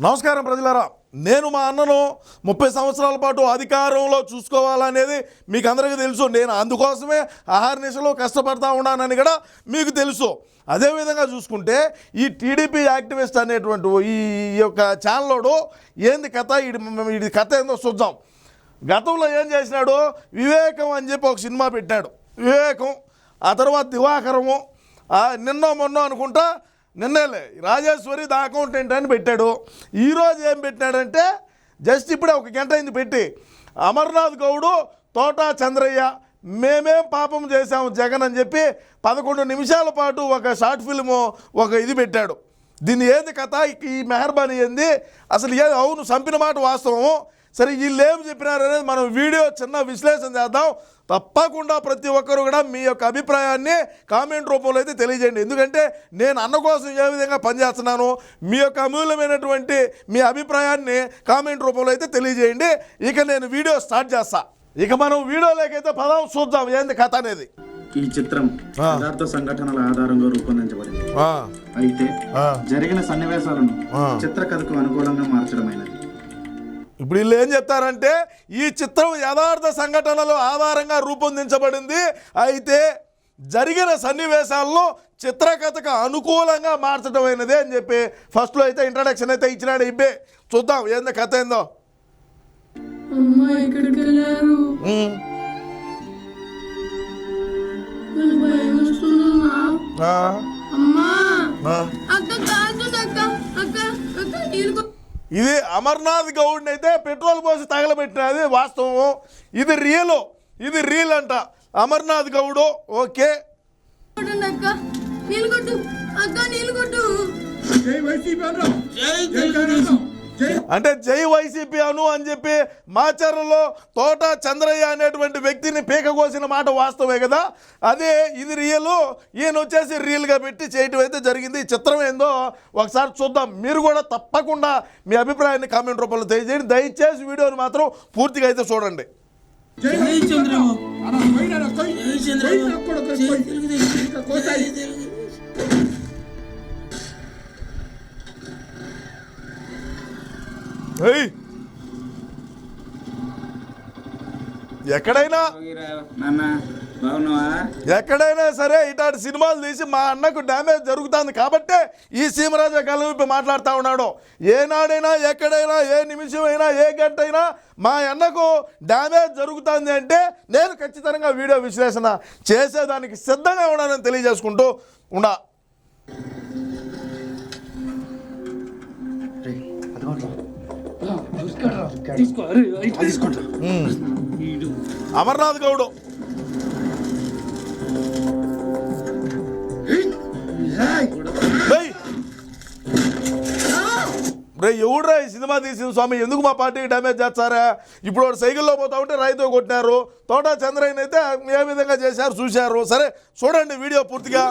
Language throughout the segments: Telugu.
నమస్కారం ప్రజలారా. నేను మా అన్నను ముప్పై సంవత్సరాల పాటు అధికారంలో చూసుకోవాలనేది మీకు అందరికీ తెలుసు. నేను అందుకోసమే ఆహార నిశలో కష్టపడతా ఉన్నానని కూడా మీకు తెలుసు. అదేవిధంగా చూసుకుంటే ఈ టీడీపీ యాక్టివిస్ట్ అనేటువంటి ఈ యొక్క ఛానల్లోడు ఏంది కథ? ఇది ఇది కథ ఏందో చూద్దాం. గతంలో ఏం చేసినాడు? వివేకం అని చెప్పి ఒక సినిమా పెట్టాడు వివేకం ఆ తర్వాత దివాకరము నిన్న నిన్నో అనుకుంటా నిన్నేలే రాజేశ్వరి దా అకౌంటెంట్ అని పెట్టాడు. ఈరోజు ఏం పెట్టినాడంటే జస్ట్ ఇప్పుడే ఒక గంట అయింది పెట్టి అమర్నాథ్ గౌడు తోటా చంద్రయ్య మేమేం పాపం చేశాము జగన్ అని చెప్పి పదకొండు నిమిషాల పాటు ఒక షార్ట్ ఫిల్ము ఒక ఇది పెట్టాడు. దీన్ని ఏంది కథ? ఈ మెహర్బానీ ఏంది? అసలు ఏ అవును చంపిన మాట వాస్తవము. సరే వీళ్ళు ఏం చెప్పినారు అనేది మనం వీడియో చిన్న విశ్లేషణ చేద్దాం. తప్పకుండా ప్రతి ఒక్కరు కూడా మీ యొక్క అభిప్రాయాన్ని కామెంట్ రూపంలో అయితే తెలియజేయండి. ఎందుకంటే నేను అన్న కోసం ఏ విధంగా పనిచేస్తున్నాను మీ యొక్క అమూల్యమైనటువంటి మీ అభిప్రాయాన్ని కామెంట్ రూపంలో అయితే తెలియజేయండి. ఇక నేను వీడియో స్టార్ట్ చేస్తా. ఇక మనం వీడియోలోకైతే పదం చూద్దాం. ఏంది కథ అనేది? ఈ చిత్రం. యథార్థ సంఘటనల ఆధారంగా రూపొందించబడింది. అయితే. జరిగిన సన్నివేశాలను ఆ. చిత్రకథకు అనుకూలంగా మార్చడమైనది. ఇప్పుడు వీళ్ళు ఏం చెప్తారంటే ఈ చిత్రం యథార్థ సంఘటనల ఆధారంగా రూపొందించబడింది. అయితే జరిగిన సన్నివేశాలను చిత్రకథకు అనుకూలంగా మార్చడమైనదే అని చెప్పి ఫస్ట్లో అయితే ఇంట్రడక్షన్ అయితే ఇచ్చినాడు ఇబ్బే. చూద్దాం ఏందో కథ ఏందో. అమ్మా! ఇది అమర్నాథ్ గౌడ్ని అయితే పెట్రోల్ పోసి తగలబెట్టినది వాస్తవం ఇది రియల్ ఇది రియల్ అంట. అమర్నాథ్ గౌడు ఓకే. కొట్టండి అక్క నీళ్ళు అంటే జై వైసీపీ అను అని చెప్పి మాచర్లలో తోట చంద్రయ్య అనేటువంటి వ్యక్తిని పీక కోసిన మాట వాస్తవమే కదా? అదే ఇది రియల్ ఈయన వచ్చేసి రియల్గా పెట్టి చేయటం అయితే జరిగింది. ఈ చిత్రం ఏందో ఒకసారి చూద్దాం. మీరు కూడా తప్పకుండా మీ అభిప్రాయాన్ని కామెంట్ రూపంలో తెలియజేయండి. దయచేసి వీడియోని మాత్రం పూర్తిగా అయితే చూడండి. తెలుగుదేశం. ఏయ్! ఎక్కడైనా? ఎక్కడైనా సరే ఇట్లాంటి సినిమాలు తీసి మా అన్నకు డ్యామేజ్ జరుగుతుంది కాబట్టే ఈ సీమరాజా కలవిప్పి మాట్లాడుతూ ఉన్నాడు. ఏనాడైనా ఎక్కడైనా ఏ నిమిషమైనా ఏ గంట అయినా మా అన్నకు డ్యామేజ్ జరుగుతుంది అంటే నేను ఖచ్చితంగా వీడియో విశ్లేషణ చేసేదానికి సిద్ధంగా ఉన్నానని తెలియజేసుకుంటూ ఉండా. అమర్నాథ్ గౌడు! రే ఎవడురా ఈ సినిమా తీసింది స్వామి? ఎందుకు మా పార్టీకి డ్యామేజ్ చేస్తారా? ఇప్పుడు వాడు సైకిల్లో పోతా ఉంటే రైతు కొట్టినారు. తోట చంద్రయ్యన్ అయితే ఏ విధంగా చేశారు చూశారు? సరే చూడండి వీడియో పూర్తిగా.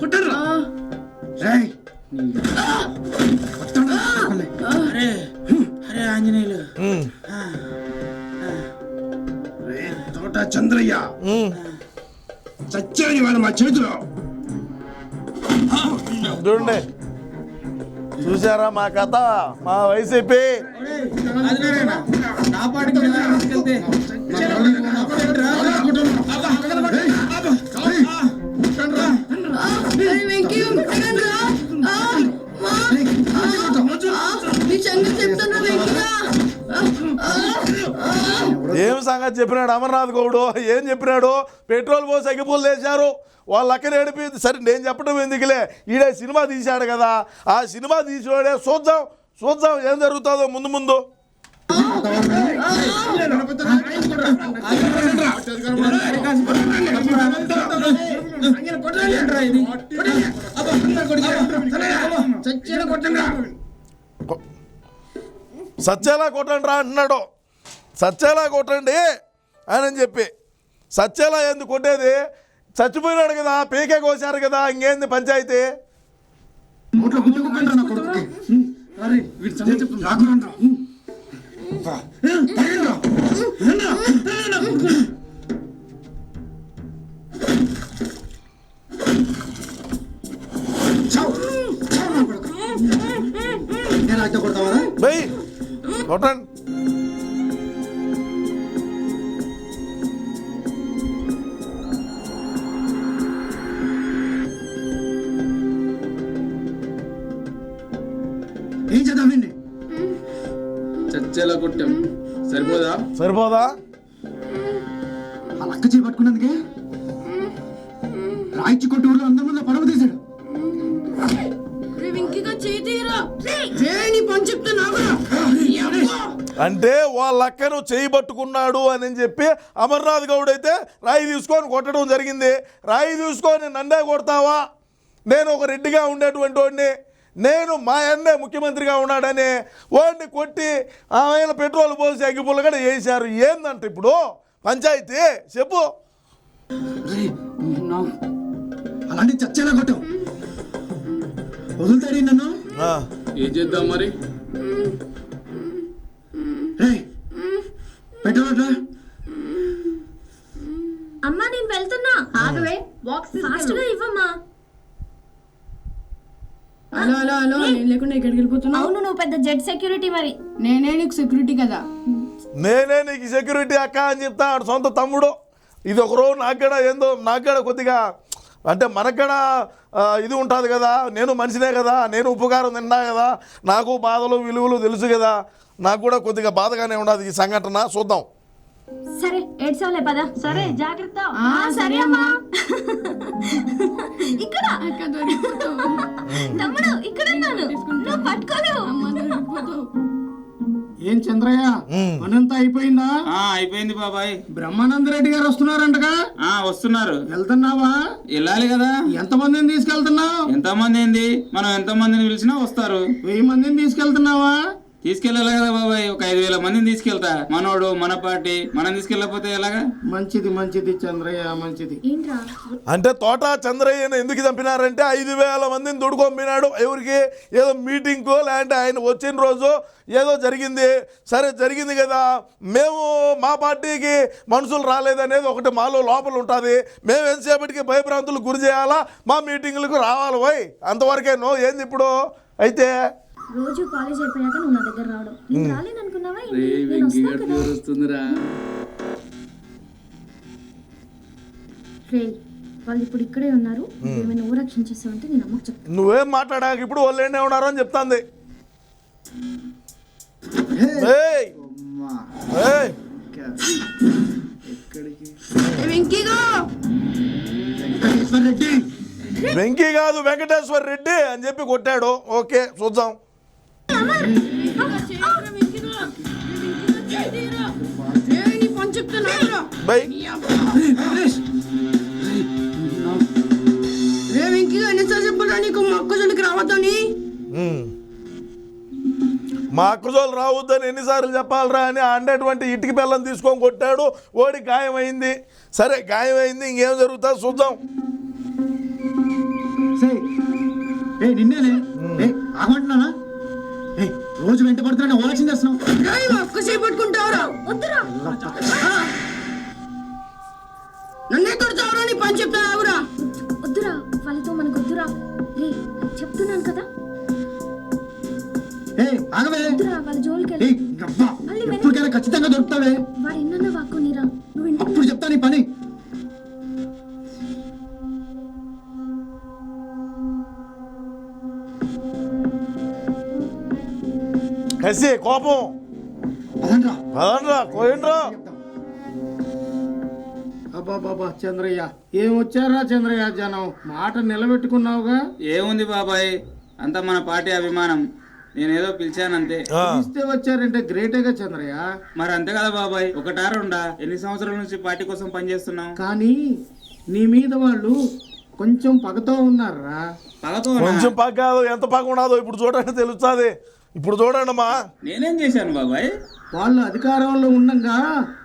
కొట్టరా చంద్రయ్య. చచ్చాని వాళ్ళ మా చేతిలో చూడండి చూసారా మా కథ మా వైసీపీ నా పాటికి సంగతి చెప్పినాడు అమర్నాథ్ గౌడు? ఏం చెప్పినాడు? పెట్రోల్ పోసి అగ్గిపూలు వేశారు వాళ్ళ అక్కడ ఏడిపోయింది సరే నేను చెప్పడం ఎందుకులే? ఈడే సినిమా తీశాడు కదా. ఆ సినిమా తీసేవాడే చూద్దాం. చూద్దాం ఏం జరుగుతుందో ముందు ముందు. సత్యాలా కొట్టండి రా అంటున్నాడు సత్యాలా కొట్టండి అని చెప్పి. సత్యాలా ఎందుకు కొట్టేది? చచ్చిపోయినాడు కదా పీకే కోసారు కదా ఇంకేంది పంచాయతీ? నోట్లో సరిపోదా? ఆ లక్క చేయి పట్టుకున్నందుకే? రాయిచ్చి కొట్టి ఊళ్ళో అందరి ముందు పడవ తీశాడు. అంటే వాళ్ళ అక్కను చేయి పట్టుకున్నాడు అని చెప్పి అమర్నాథ్ గౌడ్ అయితే రాయి తీసుకొని కొట్టడం జరిగింది. రాయి తీసుకొని నన్నే కొడతావా? నేను ఒక రెడ్డిగా ఉండేటువంటి వాడిని. నేను మా అన్నే ముఖ్యమంత్రిగా ఉన్నాడని వాడిని కొట్టి ఆయన పెట్రోల్ పోసి అగ్గిపుల్ల కూడా వేశారు. ఏందంట ఇప్పుడు? పంచాయతీ చెప్పు. అలాంటి చచ్చేలా కొట్టావు వదులుతాడు నన్ను? ఆ, ఏం చేద్దాం మరి? రే పెట్టవట్రా అమ్మా నేను వెళ్తున్నా. ఆగవే బాక్స్ ఫాస్ట్గా ఇవ్వమ్మా. హలో హలో హలో నేను లేకుండా ఎక్కడికి వెళ్ళిపోతున్నావు? అవును నువ్వు పెద్ద జెడ్ సెక్యూరిటీ మరి. నేనే నీకు సెక్యూరిటీ కదా. నేనే నీకు సెక్యూరిటీ అక్క అని చెప్తా ఆడు సొంత తమ్ముడు. ఇది ఒక రోజు ఏందో నాకు కూడా కొద్దిగా అంటే మనకు కూడా ఆ, ఇది ఉంటుంది కదా నేను మనిషినే కదా నేను ఉపకారం తిన్నా కదా నాకు బాధలు విలువలు తెలుసు కదా నాకు కూడా కొద్దిగా బాధగానే ఉండదు ఈ సంఘటన. చూద్దాం. సరే ఏడ్చావులే పద. సరే జాగ్రత్త. ఆ, సరే అమ్మా. ఇక్కడ. తమ్ముడు ఇక్కడ ఉన్నాను నువ్వు పట్టుకోలేవు ఏం చంద్రయ్య. పనంతా అయిపోయిందా? ఆ అయిపోయింది బాబాయ్. బ్రహ్మానంద రెడ్డి గారు వస్తున్నారంటగా? ఆ వస్తున్నారు. వెళ్తున్నావా? వెళ్ళాలి కదా. ఎంత మందిని తీసుకెళ్తున్నావు? ఎంతమంది ఏంది? మనం ఎంతమందిని పిలిచినా వస్తారు. వెయ్యి మందిని తీసుకెళ్తున్నావా? తీసుకెళ్ళాలి కదా బాబాయ్ ఒక ఐదు వేల మందిని తీసుకెళ్తా. మనోడు మన పార్టీ మనం తీసుకెళ్ళకపోతే ఎలాగా? మంచిది మంచిది చంద్రయ్య మంచిది. ఏంట్రా? అంటే తోట చంద్రయ్యను ఎందుకు చంపినారంటే ఐదు వేల మందిని దొడుకొంపినాడు ఎవరికి? ఏదో మీటింగ్కో లేదంటే ఆయన వచ్చిన రోజు ఏదో జరిగింది. సరే జరిగింది కదా. మేము మా పార్టీకి మనుషులు రాలేదనేది ఒకటి మాలో లోపల ఉంటుంది. మేము ఎంతసేపటికి భయభ్రాంతులు గురి చేయాలా? మా మీటింగులకు రావాలి పోయి అంతవరకే నో. ఏంది ఇప్పుడు? అయితే రోజు కాలేజ్ అయిపోయాక నువ్వు నా దగ్గర రావడం. నేను రాలేను అనుకున్నావా నేను వస్తా కదా. వస్తుందిరా రే వాళ్ళు ఇప్పుడు ఇక్కడే ఉన్నారు. ఏమైనా నేను అమ్మకు చెప్తాను నువ్వేం మాట్లాడాక ఇప్పుడు వాళ్ళు ఏంటే ఉన్నారు అని చెప్తాంది. ఏయ్! ఏయ్! ఏ వెంకీగా! వెంకటేశ్వర రెడ్డి వెంకీ కాదు వెంకటేశ్వర రెడ్డి అని చెప్పి కొట్టాడు. ఓకే చూద్దాం. బై. మా అక్కజోలు రావద్దని ఎన్నిసార్లు చెప్పాలరా అని అండేటువంటి ఇటుక బెల్లం తీసుకొని కొట్టాడు. ఓడి గాయమైంది. సరే గాయమైంది. ఇంకేం జరుగుతుందో చూద్దాం. నిన్నేనే రోజు వెంట పడుతున్నా ఓలక్ష్యం చేస్తున్నావు. వద్దురా. నన్నే నీ పని చెప్తా ఆవురా వద్దురా వాళ్ళతో మనకు వద్దురా. రే చెప్తున్నాను కదా. ఏ ఆగవే. వద్దురా వాళ్ళ జోలికి వెళ్ళి. ఎప్పటికైనా ఖచ్చితంగా దొరుకుతావే. వాడు ఎన్నన్నా వాక్కునిరా. నువ్వు ఇంటికి అప్పుడు చెప్తా నీ పని. కసి కోపం. కోయండ్రా చంద్రయ్య ఏం వచ్చారా చంద్రయ్య జనం? మాట నిలబెట్టుకున్నావుగా? ఏముంది బాబాయ్? అంతా మన పార్టీ అభిమానం. నేనేదో పిలిచానంతే. ఆ, ఇస్తే వచ్చారంటే గ్రేటేగా చంద్రయ్య. మరి అంతే కదా బాబాయ్. ఒకటా రెండా? ఎన్ని సంవత్సరాల నుంచి పార్టీ కోసం పనిచేస్తున్నాం కానీ నీ మీద వాళ్ళు కొంచెం పగతో ఉన్నారా? పగతో కొంచెం పక్క కాదు ఎంత పక్క ఉండదో ఇప్పుడు చూడండి తెలుస్తుంది. ఇప్పుడు చూడండి అమ్మా. నేనేం చేశాను బాబాయ్? వాళ్ళు అధికారంలో ఉండగా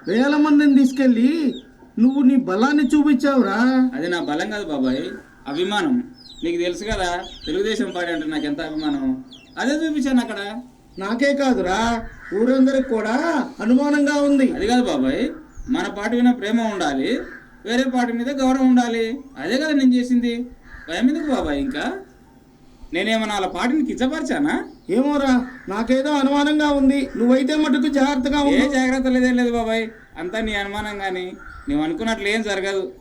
వేల మందిని తీసుకెళ్ళి నువ్వు నీ బలాన్ని చూపించావురా. అది నా బలం కాదు బాబాయ్ అభిమానం. నీకు తెలుసు కదా తెలుగుదేశం పార్టీ అంటే నాకు ఎంత అభిమానం? అదే చూపించాను అక్కడ. నాకే కాదురా ఊరందరికి కూడా అనుమానంగా ఉంది. అది కాదు బాబాయ్ మన పార్టీ మీద ప్రేమ ఉండాలి వేరే పార్టీ మీద గౌరవం ఉండాలి. అదే కదా నేను చేసింది. భయం ఎందుకు బాబాయ్ ఇంకా? నేనేమన్నా వాళ్ళ పాటిని కిచ్చపరిచానా ఏమోరా నాకేదో అనుమానంగా ఉంది. నువ్వైతే మటుకు జాగ్రత్తగా ఏ ఉండు. జాగ్రత్త లేదేం లేదు బాబాయ్. అంతా నీ అనుమానం కానీ నువ్వు అనుకున్నట్లు ఏం జరగదు.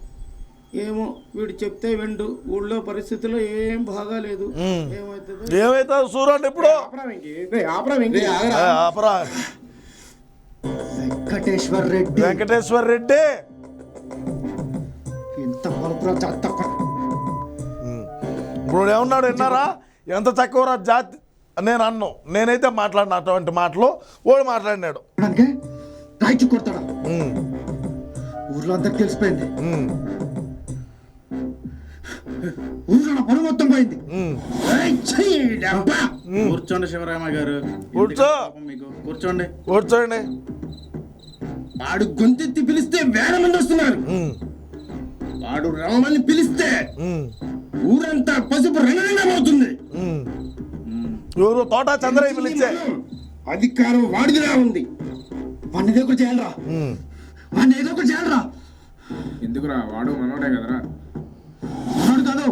ఏమో వీడు చెప్తే వెండు. ఊళ్ళో పరిస్థితులు ఏం బాగాలేదు. ఉమ్. ఏమవుతుందో ఏమైతే చూడండి ఇప్పుడు. ఆపరా వెంకీ. రేయ్, ఆపరా వెంకీ. ఏ, ఆపరా. వెంకటేశ్వర్ రెడ్డి. వెంకటేశ్వర రెడ్డి. ఎంత పలుకురా చెత్త కొ- ఇప్పుడు ఏమన్నాడు విన్నారా? ఎంత తక్కువ జాతి నేను అన్ను. నేనైతే మాట్లాడిన అటువంటి మాటలు వాడు మాట్లాడినాడు. రాయిచు కొడతాడా ఊర్లో అందరికి తెలిసిపోయింది. ఊర్లో నా పరువు మొత్తం పోయింది. కూర్చోండి శివరామ గారు. కూర్చో. మీకు. కూర్చోండి. కూర్చోండి. వాడు గొంతెత్తి పిలిస్తే వేల మంది వస్తున్నారు. వాడు రమ్మని పిలిస్తే ఊరంతా పసుపు రంగరంగమవుతుంది. ఎవరు తోట చంద్రయ్య పిలిచే అధికారం వాడిదిలా ఉంది. వాడిని ఏదో ఒకటి చేయాలరా. వాడిని ఏదో ఒకటి చేయాలరా. ఎందుకురా? వాడు మనోడే కదరా? ఉన్నాడు కాదు.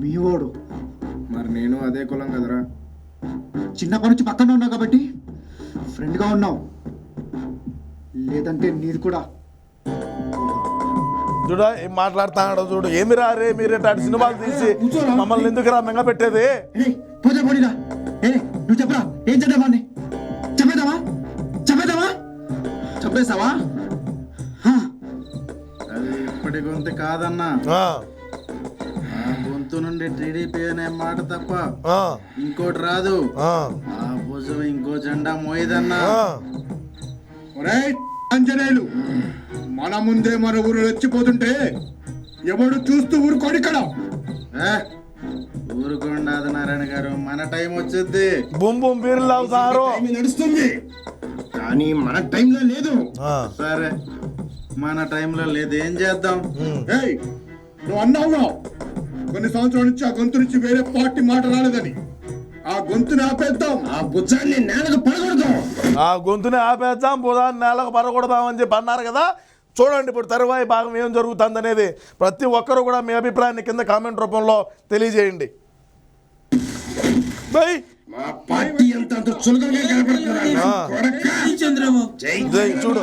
మీ వాడు మరి నేను అదే కులం కదరా? చిన్నప్పటి నుంచి పక్కన ఉన్నావు కాబట్టి ఫ్రెండ్గా ఉన్నావు. లేదంటే నీది కూడా. చూడ ఏం మాట్లాడుతున్నాడో చూడు. ఏమి రా రే మీరు అటు సినిమాలు తీసి మమ్మల్ని ఎందుకు రా మెంగ పెట్టేది? నువ్వు చెప్పరా? ఏం చెప్పేసావా ఇప్పటి గొంతు కాదన్నా. ఆ, ఆ గొంతు నుండి టీడీపీ అనే మాట తప్ప ఆ, ఇంకోటి రాదు. ఆ, ఆ భుజం ఇంకో జెండా మోయదన్నా. ఆ. ఆంజనేయులు మన ముందే మన ఊరు రెచ్చిపోతుంటే ఎవడు చూస్తూ ఊరు కొడికడ ఏ, ఊరుకోండి ఆదినారాయణ గారు మన టైం వచ్చేది. బుమ్ బుమ్ బీర్లు తాగుతారు నడుస్తుంది. కానీ మన టైంలో లేదు. సరే మన టైంలో లేదు ఏం చేద్దాం? ఏయ్ నువ్వు అన్నావుగా కొన్ని సంవత్సరాల నుంచి ఆ గొంతు నుంచి వేరే పార్టీ మాట రాలేదని. ఆ గొంతుని ఆపేద్దాం. ఆ భుజాన్ని నేలకు పడగొడదాం ఆ గొంతుని ఆపేద్దాం బుధాన్ని నేలకు పరగొడదామని చెప్పి అన్నారు కదా. చూడండి ఇప్పుడు తరువాయి భాగం ఏం జరుగుతుంది అనేది ప్రతి ఒక్కరు కూడా మీ అభిప్రాయాన్ని కింద కామెంట్ రూపంలో తెలియజేయండి. చూడు?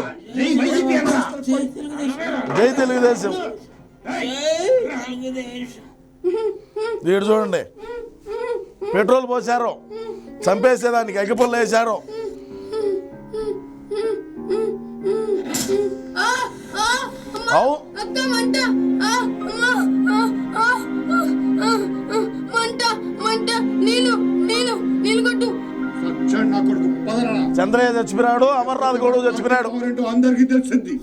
జై తెలుగుదేశం. వీడు చూడండి. పెట్రోల్ పోసారు చంపేసేదానికి అగ్గిపుల్ల వేశారు. అక్క మంట మంట మంట. నీళ్ళు నీళ్ళు నీళ్ళు కొట్టు. చంద్రయ్య చచ్చిపోయినాడు అమర్నాథ్ గౌడు చచ్చిపోయినాడు. ఏంటో అందరికీ తెలిసింది.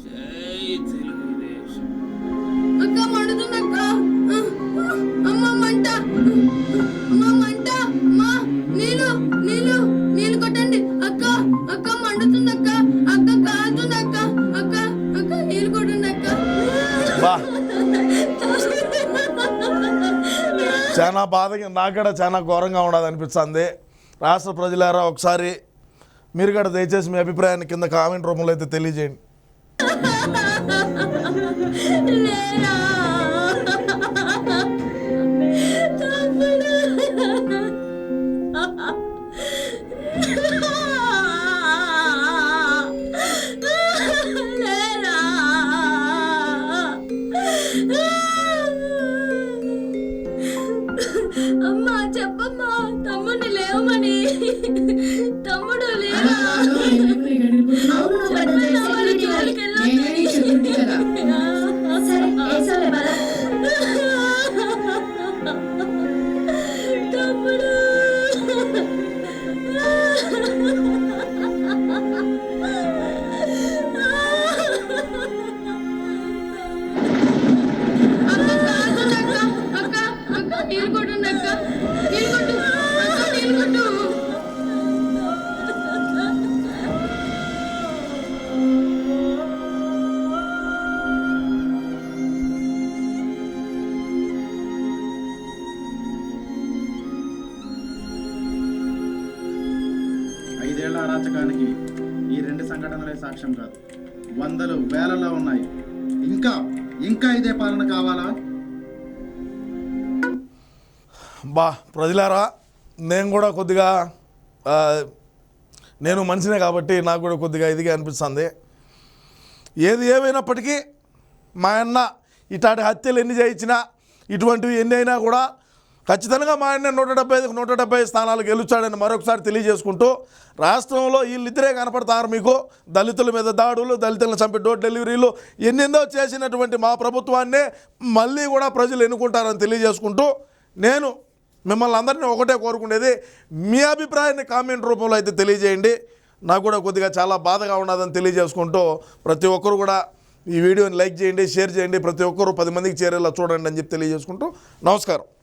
చాలా బాధగా నాకు కూడా చాలా ఘోరంగా ఉండదు అనిపిస్తుంది రాష్ట్ర ప్రజలారా ఒకసారి మీరు కూడా దయచేసి మీ అభిప్రాయాన్ని కింద కామెంట్ రూపంలో అయితే తెలియజేయండి. ఐదేళ్ళ ఈ రెండు సంఘటనలే సాక్ష్యం కాదు. వందలు వేలలో ఉన్నాయి. ఇంకా ఇంకా ఇదే పాలన కావాలా? బా ప్రజలారా నేను కూడా కొద్దిగా నేను మనిషినే కాబట్టి నాకు కూడా కొద్దిగా ఇదిగా అనిపిస్తుంది. ఏది ఏమైనప్పటికీ మా అన్న ఇట్లాంటి హత్యలు ఎన్ని చేయించినా ఇటువంటివి ఎన్ని అయినా కూడా ఖచ్చితంగా మా ఆయన నూట డెబ్బై ఐదుకు నూట డెబ్బై స్థానాలు గెలుచాడని మరొకసారి తెలియజేసుకుంటూ రాష్ట్రంలో వీళ్ళిద్దరే కనపడతారు మీకు. దళితుల మీద దాడులు దళితులను చంపి డోర్ డెలివరీలు ఎన్నెందో చేసినటువంటి మా ప్రభుత్వాన్నే మళ్ళీ కూడా ప్రజలు ఎన్నుకుంటారని తెలియజేసుకుంటూ నేను మిమ్మల్ని అందరినీ ఒకటే కోరుకునేది మీ అభిప్రాయాన్ని కామెంట్ రూపంలో అయితే తెలియజేయండి. నాకు కూడా కొద్దిగా చాలా బాధగా ఉన్నదని తెలియజేసుకుంటూ ప్రతి ఒక్కరు కూడా ఈ వీడియోని లైక్ చేయండి షేర్ చేయండి ప్రతి ఒక్కరు పది మందికి చేరేలా చూడండి అని చెప్పి తెలియజేసుకుంటూ నమస్కారం.